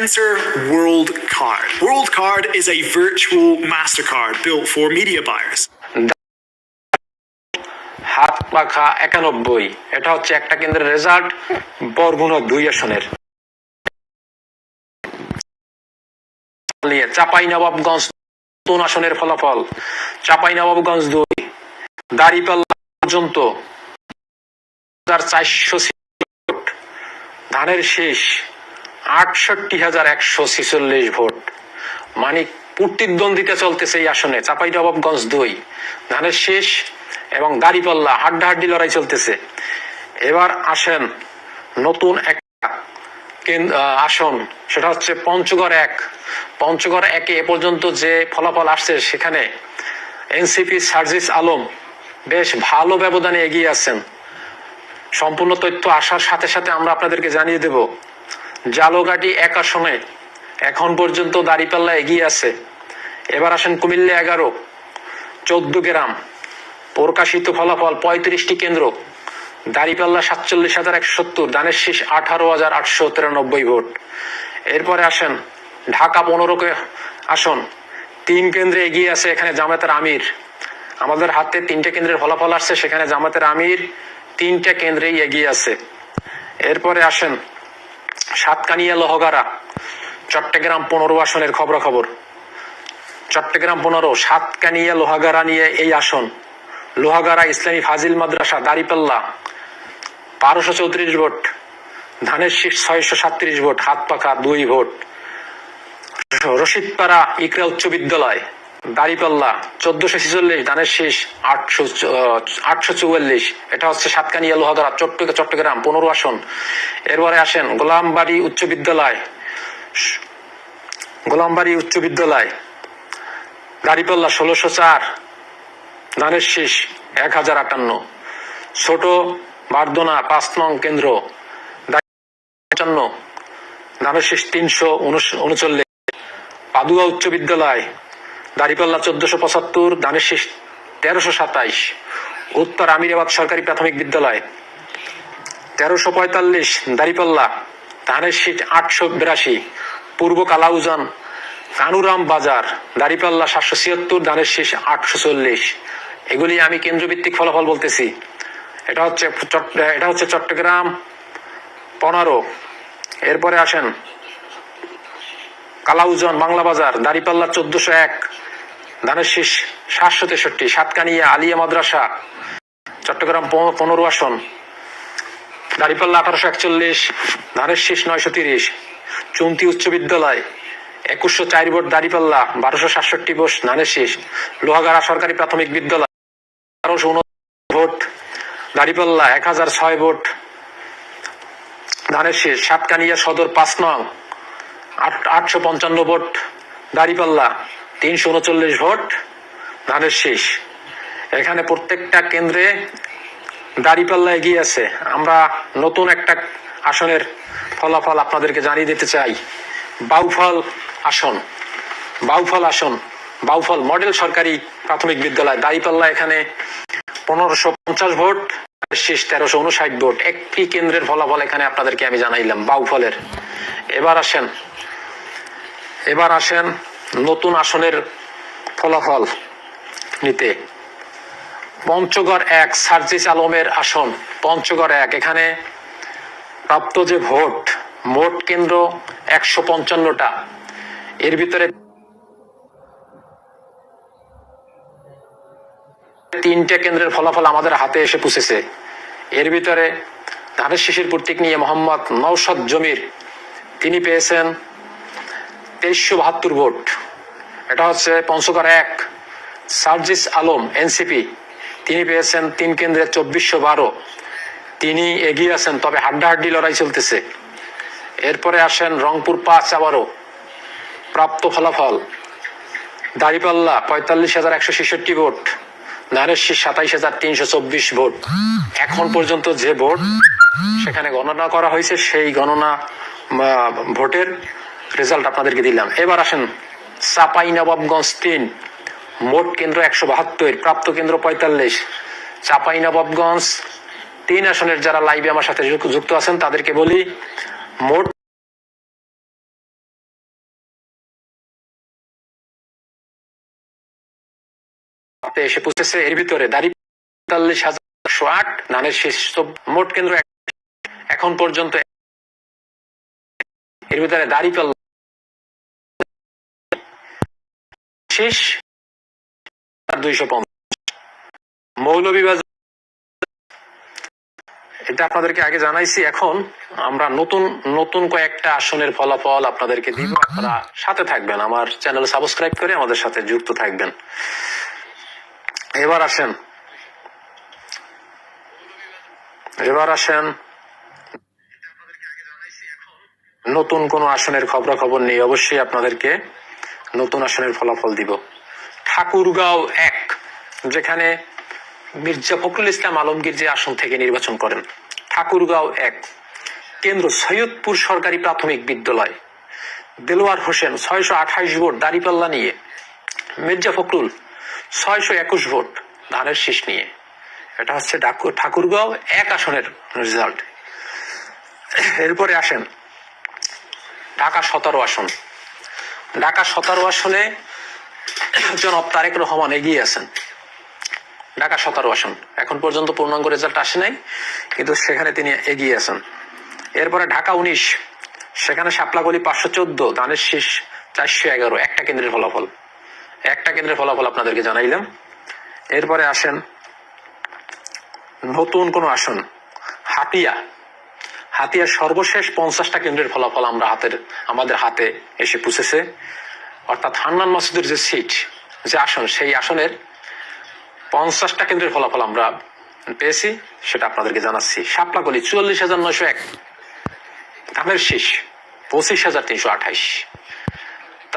enter World Card. World Card is a virtual MasterCard built for media buyers. হাত পাখা একানব্বই। এটা হচ্ছে একটা কেন্দ্রের রেজাল্ট দুই আসনের। চাপাই নবাবগঞ্জ আসনের ফলাফল। চাপাই নবাবগঞ্জ দুই দাড়িপাল্লা পর্যন্ত। চারশো ধানের শেষ। আটষট্টি হাজার একশো ছিচল্লিশ ভোট। মানে প্রতিদ্বন্দ্বিতা চলতেছে এই আসনে দুই, ধানের শেষ এবং হাড্ডাহাড্ডি লড়াই চলতেছে। এবার আসেন নতুন একটা আসন, সেটা হচ্ছে পঞ্চগড় এক। পঞ্চগড় একে এ পর্যন্ত যে ফলাফল আসছে সেখানে এনসিপি সার্জিস আলম বেশ ভালো ব্যবধানে এগিয়ে আছেন। সম্পূর্ণ তথ্য আসার সাথে সাথে আমরা আপনাদেরকে জানিয়ে দেব। জালোগাটি এক আসনে এখন পর্যন্ত দাঁড়িপাল্লা এগিয়ে আছে। এবার আসেন কুমিল্লা এগারো, চোদ্দ গ্রাম। প্রকাশিত ফলাফল পঁয়ত্রিশটি কেন্দ্র। দাঁড়িপাল্লা সাতচল্লিশ হাজার একশো সত্তর, দানের শেষ আঠারো হাজার আটশো তিরানব্বই ভোট। এরপরে আসেন ঢাকা পনেরো কে- আসন। তিন কেন্দ্রে এগিয়ে আছে এখানে জামাতের আমির। আমাদের হাতে তিনটে কেন্দ্রের ফলাফল আসছে, সেখানে জামাতের আমির তিনটে কেন্দ্রেই এগিয়ে আছে। এরপরে আসেন সাতকানিয়া লহগারা চট্টগ্রাম পনেরো আসনের খবরাখবর। চট্টগ্রাম পনেরো, সাতকানিয়া লোহাগাড়া নিয়ে এই আসন। লোহাগাড়া ইসলামী ফাজিল মাদ্রাসা, দাঁড়িপাল্লা, বারোশো চৌত্রিশ ভোট, ধানের শীষ ছয়শো সাতত্রিশ ভোট, হাত পাখা দুই ভোট। রশিদপাড়া ইকরা উচ্চ বিদ্যালয় দাঁড়িপাল্লা চোদ্দশো ছেচল্লিশ ধানের শীষ, আটশো আটশো চুয়াল্লিশ। এটা হচ্ছে সাতকানিয়া লোহাগড়া চট্ট চট্টগ্রাম, পনেরো আসন। এরপরে আসেন গোলামবাড়ি উচ্চ বিদ্যালয়। গোলামবাড়ি উচ্চ বিদ্যালয়। দাঁড়িপাল্লা ষোলোশো চার ধানের শেষ এক হাজার আটান্ন। ছোট বার্দনা পাঁচ নং কেন্দ্র পঞ্চান্ন ধানের শীষ তিনশো উনচল্লিশ। পাদুয়া উচ্চ বিদ্যালয়। দাঁড়িপাল্লা চোদ্দশো পঁচাত্তর ধানের শীষ তেরোশো সাতাইশ, উত্তর আমিরাবাদ সরকারি প্রাথমিক বিদ্যালয় তেরোশো পঁয়তাল্লিশ, দাঁড়িপাল্লা ধানের শীষ আটশো বিরাশি, পূর্ব কালাউজান কানুরাম বাজার, দাঁড়িপাল্লা সাতশো ছিয়াত্তর ধানের শীষ আটশো চল্লিশ। এগুলি আমি কেন্দ্রভিত্তিক ফলাফল বলতেছি। এটা হচ্ছে এটা হচ্ছে চট্টগ্রাম পনেরো। এরপরে আসেন কালাউজন, বাংলা বাজার, দাঁড়িপাল্লা চোদ্দশো এক, ধানের সাতশো তেষট্টি, সাতকানিয়া, আলিয়া মাদ্রাসা, চট্টগ্রাম পনেরো আসন, দাঁড়িপাল্লা আঠারোশো একচল্লিশ, ধানের নয়শো তিরিশ চুমতি উচ্চ বিদ্যালয় একুশশো চার ভোট দাঁড়িপাল্লা বারোশো সাতষট্টি বোস ধানের লোহাগাড়া সরকারি প্রাথমিক বিদ্যালয় বারোশো ভোট দাঁড়িপাল্লা এক হাজার ছয় ভোট ধানের শীষ সাতকানিয়া সদর পাঁচ নং আটশো পঞ্চান্ন ভোট, দাঁড়িপাল্লা তিনশো উনচল্লিশ ভোট, ধানের শীষ। এখানে প্রত্যেকটা কেন্দ্রে দাঁড়িপাল্লা এগিয়ে আছে। আমরা নতুন একটা আসনের ফলাফল আপনাদেরকে জানিয়ে দিতে চাই। বাউফল আসন। বাউফল আসন। বাউফল মডেল সরকারি প্রাথমিক বিদ্যালয়। দাঁড়িপাল্লা এখানে পনেরোশো পঞ্চাশ ভোট শেষ তেরোশো উনষাট ভোট। একটি কেন্দ্রের ফলাফল এখানে আপনাদেরকে আমি জানাইলাম, বাউফলের। এবার আসেন এবার আসেন নতুন আসনের ফলাফল নিতে। পঞ্চগড় এক, সার্জিস আলমের আসন, পঞ্চগড় এক। এখানে প্রাপ্ত যে ভোট, মোট কেন্দ্র একশো পঞ্চান্নটা। এর ভিতরে তিনটে কেন্দ্রের ফলাফল আমাদের হাতে এসে পুষেছে। এর ভিতরে ধানের শিশির প্রতীক নিয়ে মোহাম্মদ নৌসদ জমির, তিনি পেয়েছেন তেইশশো বাহাত্তর ভোট। এটা হচ্ছে পঞ্চগড় এক, সার্জিস আলম, এনসিপি। তিনি পেয়েছেন তিন কেন্দ্রে চব্বিশশো বারো। তিনি এগিয়ে আছেন, তবে হাড্ডাহাড্ডি লড়াই চলতেছে। এরপরে আসেন রংপুর পাঁচ আবারও। প্রাপ্ত ফলাফল, দাঁড়িপাল্লা পঁয়তাল্লিশ হাজার একশো ছেষট্টি ভোট ধানের শীষ সাতাইশ হাজার তিনশো চব্বিশ ভোট। এখন পর্যন্ত যে ভোট সেখানে গণনা করা হয়েছে, সেই গণনা ভোটের। রেজাল্ট আপনাদেরকে দিলাম। এবার আসেন চাপাই নবাবগঞ্জ তিন, মোট কেন্দ্র একশো বাহাত্তর, প্রাপ্ত কেন্দ্র পঁয়তাল্লিশ। চাপাই নবাবগঞ্জ তিন আসনের যারা লাইভে আমার সাথে যুক্ত আছেন, তাদেরকে বলি, মোট এসে পৌঁছেছে, এর ভিতরে দাঁড়ি পঁয়তাল্লিশ হাজার একশো আট ধানের শেষ মোট কেন্দ্র এখন পর্যন্ত এর ভিতরে দাড়ি দাঁড়িপাল্লা শেষ। দুইশো পঞ্চাশ। মৌলভীবাজার এটা আপনাদেরকে আগে জানাইছি। এখন আমরা নতুন নতুন কয়েকটা আসনের ফলাফল আপনাদেরকে দিব। আপনারা সাথে থাকবেন। আমার চ্যানেল সাবস্ক্রাইব করে আমাদের সাথে যুক্ত থাকবেন। এবার আসেন। এবার আসেন নতুন কোন আসনের খবর খবর নেই, অবশ্যই আপনাদেরকে নতুন আসনের ফলাফল দিব। ঠাকুরগাঁও এক, যেখানে মির্জা ফখরুল ইসলাম আলমগীর যে আসন থেকে নির্বাচন করেন। ঠাকুরগাঁও এক, কেন্দ্র সৈয়দপুর সরকারি প্রাথমিক বিদ্যালয়। দেলোয়ার হোসেন, ছয়শো আঠাইশ ভোট দাঁড়িপাল্লা নিয়ে। মির্জা ফখরুল, ছয়শো একুশ ভোট ধানের শীষ নিয়ে। এটা হচ্ছে ঠাকুরগাঁও এক আসনের রেজাল্ট এরপরে আসেন ঢাকা সতেরো আসন। ঢাকা সতেরো আসনে জনাব তারেক রহমান এগিয়ে আছেন। ঢাকা সতেরো আসন। এখন পর্যন্ত পূর্ণাঙ্গ রেজাল্ট আসে নাই, কিন্তু সেখানে তিনি এগিয়ে আছেন। এরপরে ঢাকা উনিশ, সেখানে শাপলাগলি পাঁচশো চোদ্দ দানের শীষ চারশো এগারো, একটা কেন্দ্রের ফলাফল। একটা কেন্দ্রের ফলাফল আপনাদেরকে জানাইলাম। এরপরে আসেন নতুন কোন আসন, হাতিয়া। হাতিয়ার সর্বশেষ পঞ্চাশটা কেন্দ্রের ফলাফল আমরা হাতের, আমাদের হাতে এসে পুষেছে অর্থাৎ হান্নান মাসুদের যে সিট, যে আসন, সেই আসনের পঞ্চাশটা কেন্দ্রের ফলাফল আমরা পেয়েছি, সেটা আপনাদেরকে জানাচ্ছি। শাপলাকলি চুয়াল্লিশ হাজার নয়শো এক। ধানের শীষ পঁচিশ হাজার তিনশো আঠাইশ।